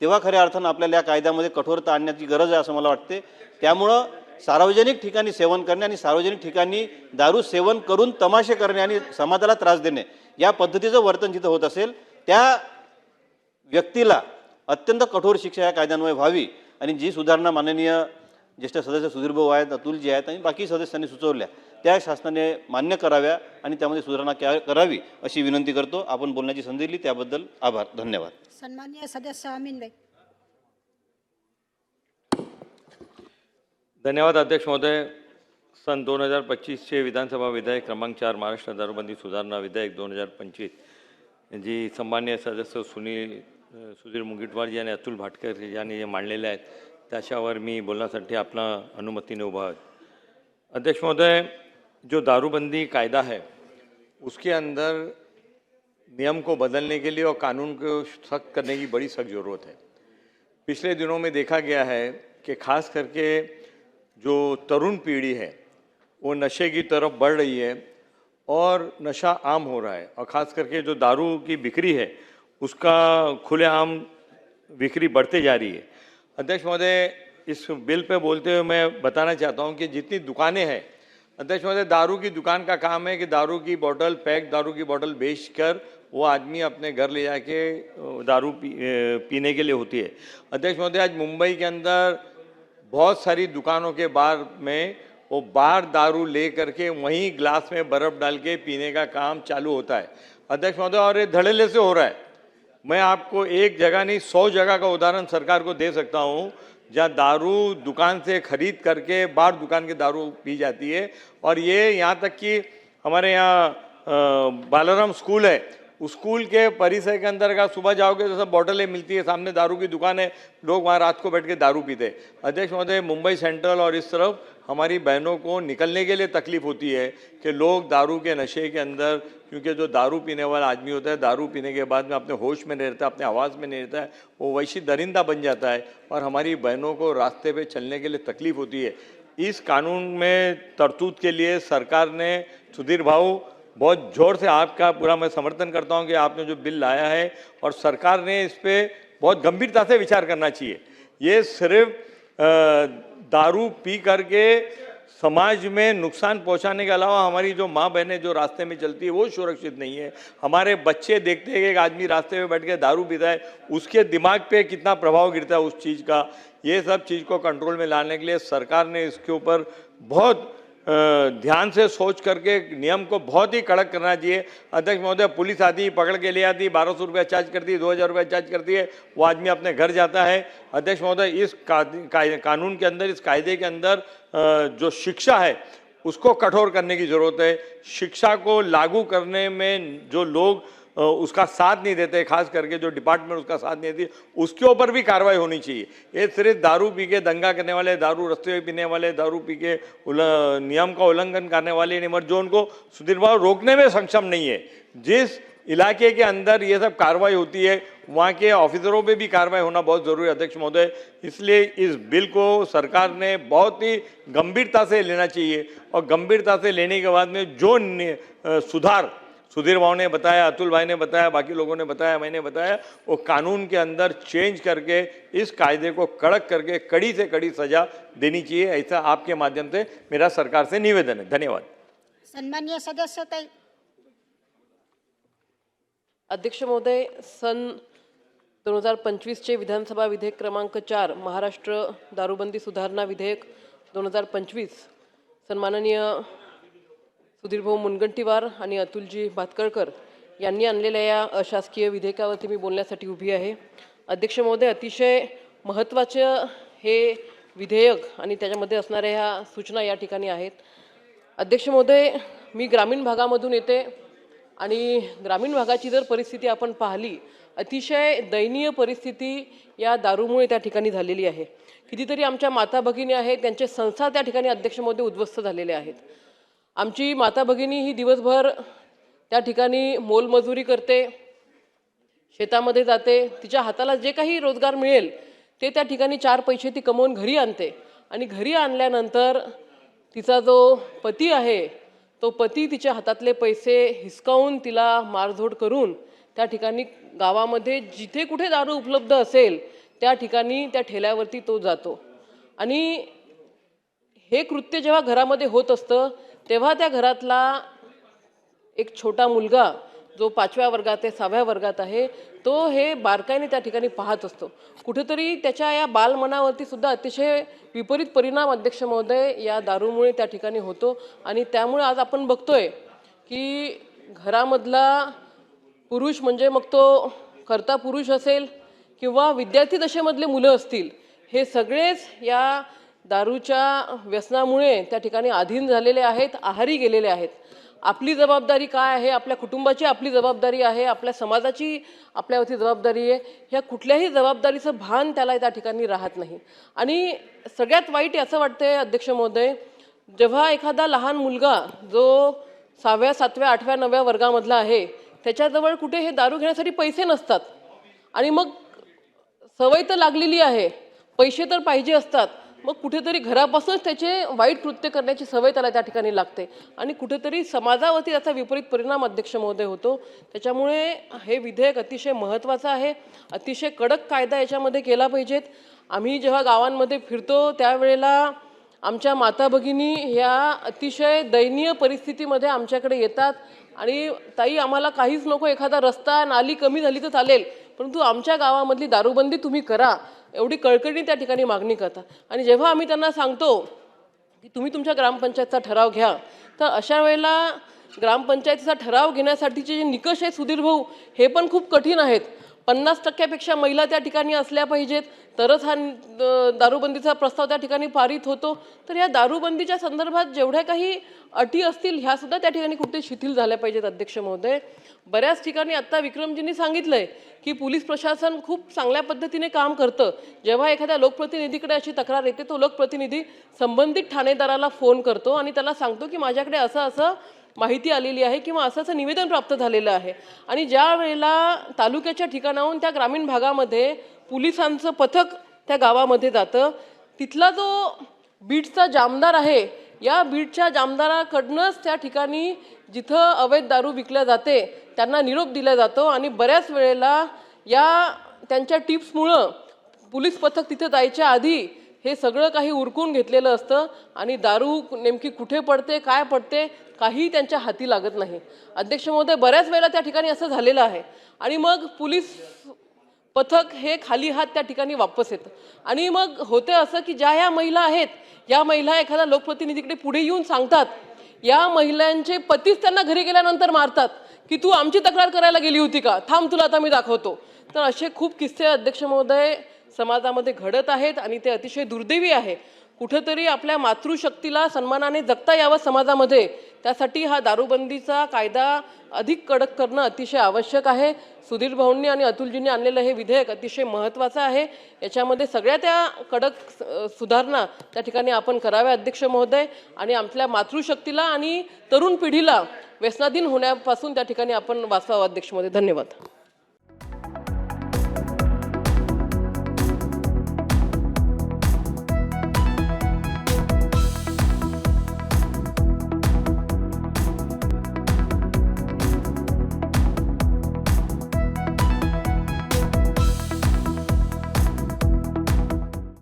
तेव्हा खऱ्या अर्थानं आपल्याला या कायद्यामध्ये कठोरता आणण्याची गरज आहे असं मला वाटते. त्यामुळं सार्वजनिक ठिकाणी सेवन करणे आणि सार्वजनिक ठिकाणी दारू सेवन करून तमाशे करणे आणि समाजाला त्रास देणे या पद्धतीचं वर्तन जिथं होत असेल त्या व्यक्तीला अत्यंत कठोर शिक्षा या कायद्यान्वये व्हावी आणि जी सुधारणा माननीय ज्येष्ठ सदस्य सुधीरभाऊ आहेत अतुलजी आहेत आणि बाकी सदस्यांनी सुचवल्या. त्या शासनाने मान्य कराव्या आणि त्यामध्ये सुधारणा क्या करावी अशी विनंती करतो. आपण बोलण्याची संधी दिली. त्याबद्दल आभार. धन्यवाद. सन्मान्य सदस्य अमीनभाई धन्यवाद अध्यक्ष महोदय. सन दोन हजार पच्चीसचे विधानसभा विधेयक क्रमांक चार महाराष्ट्र दारूबंदी सुधारणा विधेयक दोन हजार पंचवीस. जी सन्मान्य सदस्य सुनील सुधीर मुंगीटवारजी आणि अतुल भाटकर यांनी जे मांडलेले आहेत त्याच्यावर मी बोलण्यासाठी आपला अनुमतीने उभा आहे. अध्यक्ष महोदय जो दारूबंदी कायदा है, उसके अंदर नियम को बदलने के लिए और कानून को सख्त करने की बड़ी सख्त ज़रूरत है। पिछले दिनों में देखा गया है कि खास करके जो तरुण पीढ़ी है, वो नशे की तरफ़ बढ़ रही है और नशा आम हो रहा है और ख़ास करके जो दारू की बिक्री है, उसका खुलेआम बिक्री बढ़ते जा रही है। अध्यक्ष महोदय, इस बिल पे बोलते हुए मैं बताना चाहता हूँ कि जितनी दुकानें हैं अध्यक्ष महोदय दारू की दुकान का काम है कि दारू की बोतल पैक दारू की बोतल बेच कर वो आदमी अपने घर ले जाके दारू पी, पीने के लिए होती है। अध्यक्ष महोदय आज मुंबई के अंदर बहुत सारी दुकानों के बार में वो बार दारू ले करके वहीं ग्लास में बर्फ़ डाल के पीने का काम चालू होता है। अध्यक्ष महोदय और ये धड़ल्ले से हो रहा है। मैं आपको एक जगह नहीं सौ जगह का उदाहरण सरकार को दे सकता हूँ। जहाँ दारू दुकान से खरीद करके, बाहर दुकान के दारू पी जाती है। और ये यहाँ तक कि हमारे यहाँ बालाराम स्कूल है। उस स्कूल के परिसर के अंदर का सुबह जाओगे तो सब बॉटलें मिलती है। सामने दारू की दुकान है। लोग वहाँ रात को बैठ के दारू पीते। अध्यक्ष महोदय, मुंबई सेंट्रल और इस तरफ़ हमारी बहनों को निकलने के लिए तकलीफ़ होती है कि लोग दारू के नशे के अंदर, क्योंकि जो दारू पीने वाला आदमी होता है, दारू पीने के बाद में अपने होश में नहीं रहता, अपने आवाज़ में नहीं रहता है वो वैसी दरिंदा बन जाता है। और हमारी बहनों को रास्ते पे चलने के लिए तकलीफ़ होती है। इस कानून में तरतूद के लिए सरकार ने, सुधीर भाऊ, बहुत ज़ोर से आपका पूरा मैं समर्थन करता हूँ कि आपने जो बिल लाया है, और सरकार ने इस पर बहुत गंभीरता से विचार करना चाहिए। ये सिर्फ़ दारू पी करके समाज में नुकसान पहुँचाने के अलावा हमारी जो माँ बहनें जो रास्ते में चलती है, वो सुरक्षित नहीं है। हमारे बच्चे देखते हैं कि एक आदमी रास्ते में बैठ के दारू पीता है, उसके दिमाग पे कितना प्रभाव गिरता है उस चीज़ का। ये सब चीज़ को कंट्रोल में लाने के लिए सरकार ने इसके ऊपर बहुत ध्यान से सोच करके नियम को बहुत ही कड़क करना चाहिए। अध्यक्ष महोदय पुलिस आती पकड़ के ले आती बारह सौ रुपया चार्ज करती है दो हज़ार रुपया चार्ज करती है वो आदमी अपने घर जाता है। अध्यक्ष महोदय इस का, का, कानून के अंदर इस कायदे के अंदर जो शिक्षा है उसको कठोर करने की ज़रूरत है। शिक्षा को लागू करने में जो लोग उसका साथ नहीं देते, खास करके जो डिपार्टमेंट उसका साथ नहीं देती, उसके ऊपर भी कार्रवाई होनी चाहिए। ये सिर्फ़ दारू पी के दंगा करने वाले, दारू रस्ते में पीने वाले, दारू पी के नियम का उल्लंघन करने वाले नहीं, मगर जो उनको सुधीर रोकने में सक्षम नहीं है। जिस इलाके के अंदर ये सब कार्रवाई होती है, वहाँ के ऑफिसरों पे भी कार्रवाई होना बहुत ज़रूरी अध्यक्ष महोदय। इसलिए इस बिल को सरकार ने बहुत ही गंभीरता से लेना चाहिए और गंभीरता से लेने के बाद में जो सुधार सुधीर भाव ने बताया अतुल भाई ने बताया बाकी लोगों ने बताया मैंने बताया वो कानून के अंदर चेंज करके इस कायदे को कड़क करके कड़ी से कड़ी सजा देनी चाहिए ऐसा आपके माध्यम से मेरा सरकार से निवेदन है। धन्यवाद। सन्मान्य सदस्य अध्यक्ष महोदय सन दोन हज़ार पंचवीसचे विधानसभा विधेयक क्रमांक चार महाराष्ट्र दारूबंदी सुधारणा विधेयक दोन हज़ार पंचवीस. सन्माननीय सुधीरभाऊ मुनगंटीवार आणि अतुलजी भातकळकर यांनी आणलेल्या या अशासकीय विधेयकावरती मी बोलण्यासाठी उभी आहे. अध्यक्ष महोदय अतिशय महत्त्वाचं हे विधेयक आणि त्याच्यामध्ये असणाऱ्या ह्या सूचना या ठिकाणी आहेत. अध्यक्ष महोदय मी ग्रामीण भागामधून येते आणि ग्रामीण भागाची जर परिस्थिती आपण पाहिली अतिशय दयनीय परिस्थिती या दारूमुळे त्या ठिकाणी झालेली आहे. कितीतरी आमच्या माता भगिनी आहेत त्यांचे संसार त्या ठिकाणी अध्यक्ष महोदय उद्ध्वस्त झालेले आहेत. आमची माता भगिनी ही दिवसभर त्या ठिकाणी मोलमजुरी करते शेतामध्ये जाते तिच्या हाताला जे काही रोजगार मिळेल ते त्या ठिकाणी चार पैसे ती कमवून घरी आणते. आणि घरी आणल्यानंतर तिचा जो पती आहे तो पती तिच्या हातातले पैसे हिसकावून तिला मारझोड करून त्या ठिकाणी गावामध्ये जिथे कुठे दारू उपलब्ध असेल त्या ठिकाणी त्या ठेल्यावरती तो जातो. आणि हे कृत्य जेव्हा घरामध्ये होत असतं तेव्हा त्या घरातला एक छोटा मुलगा जो पाचव्या वर्गात आहे सहाव्या वर्गात आहे तो हे बारकाईने त्या ठिकाणी पाहत असतो. कुठेतरी त्याच्या या बालमनावरती सुद्धा अतिशय विपरीत परिणाम अध्यक्ष महोदय या दारूमुळे त्या ठिकाणी होतो आणि त्यामुळे आज आपण बघतोय की घरामधला पुरुष म्हणजे मग तो करता पुरुष असेल किंवा विद्यार्थी दशेमधले मुलं असतील हे सगळेच या दारूच्या व्यसनामुळे त्या ठिकाणी अधीन झालेले आहेत आहारी गेलेले आहेत. आपली जबाबदारी काय आहे? आपल्या कुटुंबाची आपली जबाबदारी आहे आपल्या समाजाची आपल्यावरती जबाबदारी आहे. ह्या कुठल्याही जबाबदारीचं भान त्याला त्या ठिकाणी राहत नाही. आणि सगळ्यात वाईट असं वाटतंय अध्यक्ष महोदय जेव्हा एखादा लहान मुलगा जो सहाव्या सातव्या आठव्या नवव्या वर्गामधला आहे त्याच्याजवळ कुठे हे दारू घेण्यासाठी पैसे नसतात. आणि मग सवय तर लागलेली आहे पैसे तर पाहिजे असतात मग कुठेतरी घरापासूनच त्याचे वाईट कृत्य करण्याची सवय त्याला त्या ठिकाणी लागते. आणि कुठेतरी समाजावरती त्याचा विपरीत परिणाम अध्यक्ष महोदय होतो. त्याच्यामुळे हे विधेयक अतिशय महत्त्वाचं आहे. अतिशय कडक कायदा याच्यामध्ये केला पाहिजेत. आम्ही जेव्हा गावांमध्ये फिरतो त्यावेळेला आमच्या माता भगिनी ह्या अतिशय दयनीय परिस्थितीमध्ये आमच्याकडे येतात. आणि ताई आम्हाला काहीच नको एखादा रस्ता नाली कमी झाली तर चालेल. परंतु आमच्या गावामधली दारूबंदी तुम्ही करा. एवढी कळकळी त्या ठिकाणी मागणी करता. आणि जेव्हा आम्ही त्यांना सांगतो की तुम्ही तुमच्या ग्रामपंचायतचा ठराव घ्या तर अशा वेळेला ग्रामपंचायतीचा ठराव घेण्यासाठीचे जे निकष आहेत सुधीर भाऊ हे पण खूप कठीण आहेत. पन्नास टक्क्यापेक्षा महिला त्या ठिकाणी असल्या पाहिजेत तरच हा दारूबंदीचा प्रस्ताव त्या ठिकाणी पारित होतो. तर या दारूबंदीच्या संदर्भात जेवढ्या काही अटी असतील ह्या सुद्धा त्या ठिकाणी कुठे शिथिल झाल्या पाहिजेत अध्यक्ष महोदय. बऱ्याच ठिकाणी आत्ता विक्रमजींनी सांगितलंय की पोलीस प्रशासन खूप चांगल्या पद्धतीने काम करतं. जेव्हा एखाद्या लोकप्रतिनिधीकडे अशी तक्रार येते तो लोकप्रतिनिधी संबंधित ठाणेदाराला फोन करतो आणि त्याला सांगतो की माझ्याकडे असं असं माहिती आलेली आहे किंवा असं असं निवेदन प्राप्त झालेलं आहे. आणि ज्या वेळेला तालुक्याच्या ठिकाणाहून त्या ग्रामीण भागामध्ये पोलिसांचं पथक त्या गावामध्ये जातं तिथला जो बीटचा जामदार आहे या बीडच्या जामदाराकडनंच त्या ठिकाणी जिथं अवैध दारू विकल्या जाते त्यांना निरोप दिला जातो आणि बऱ्याच वेळेला या त्यांच्या टिप्समुळं पोलीस पथक तिथे जायच्या आधी हे सगळं काही उरकून घेतलेलं असतं आणि दारू नेमकी कुठे पडते काय पडते काही त्यांच्या हाती लागत नाही. अध्यक्ष महोदय बऱ्याच वेळेला त्या ठिकाणी असं झालेलं आहे. आणि मग पोलीस पथक हे खाली हात त्या ठिकाणी वापस येतं. आणि मग होतं असं की ज्या ह्या महिला आहेत या महिला एखाद्या लोकप्रतिनिधीकडे पुढे येऊन सांगतात या महिलांचे पतीच त्यांना घरी गेल्यानंतर मारतात की तू आमची तक्रार करायला गेली होती का? थांब तुला आता मी दाखवतो. तर असे खूप किस्से अध्यक्ष महोदय समाजामध्ये घडत आहेत आणि ते अतिशय दुर्दैवी आहे. कुठंतरी आपल्या मातृशक्तीला सन्मानाने जगता यावं समाजामध्ये. त्यासाठी हा दारूबंदीचा कायदा अधिक कडक करणं अतिशय आवश्यक आहे. सुधीर भाऊंनी आणि अतुलजींनी आणलेलं हे विधेयक अतिशय महत्त्वाचं आहे. याच्यामध्ये सगळ्या त्या कडक सुधारणा त्या ठिकाणी आपण कराव्या अध्यक्ष महोदय. आणि आपल्या मातृशक्तीला आणि तरुण पिढीला व्यसनाधीन होण्यापासून त्या ठिकाणी आपण वाचवावं अध्यक्ष महोदय धन्यवाद.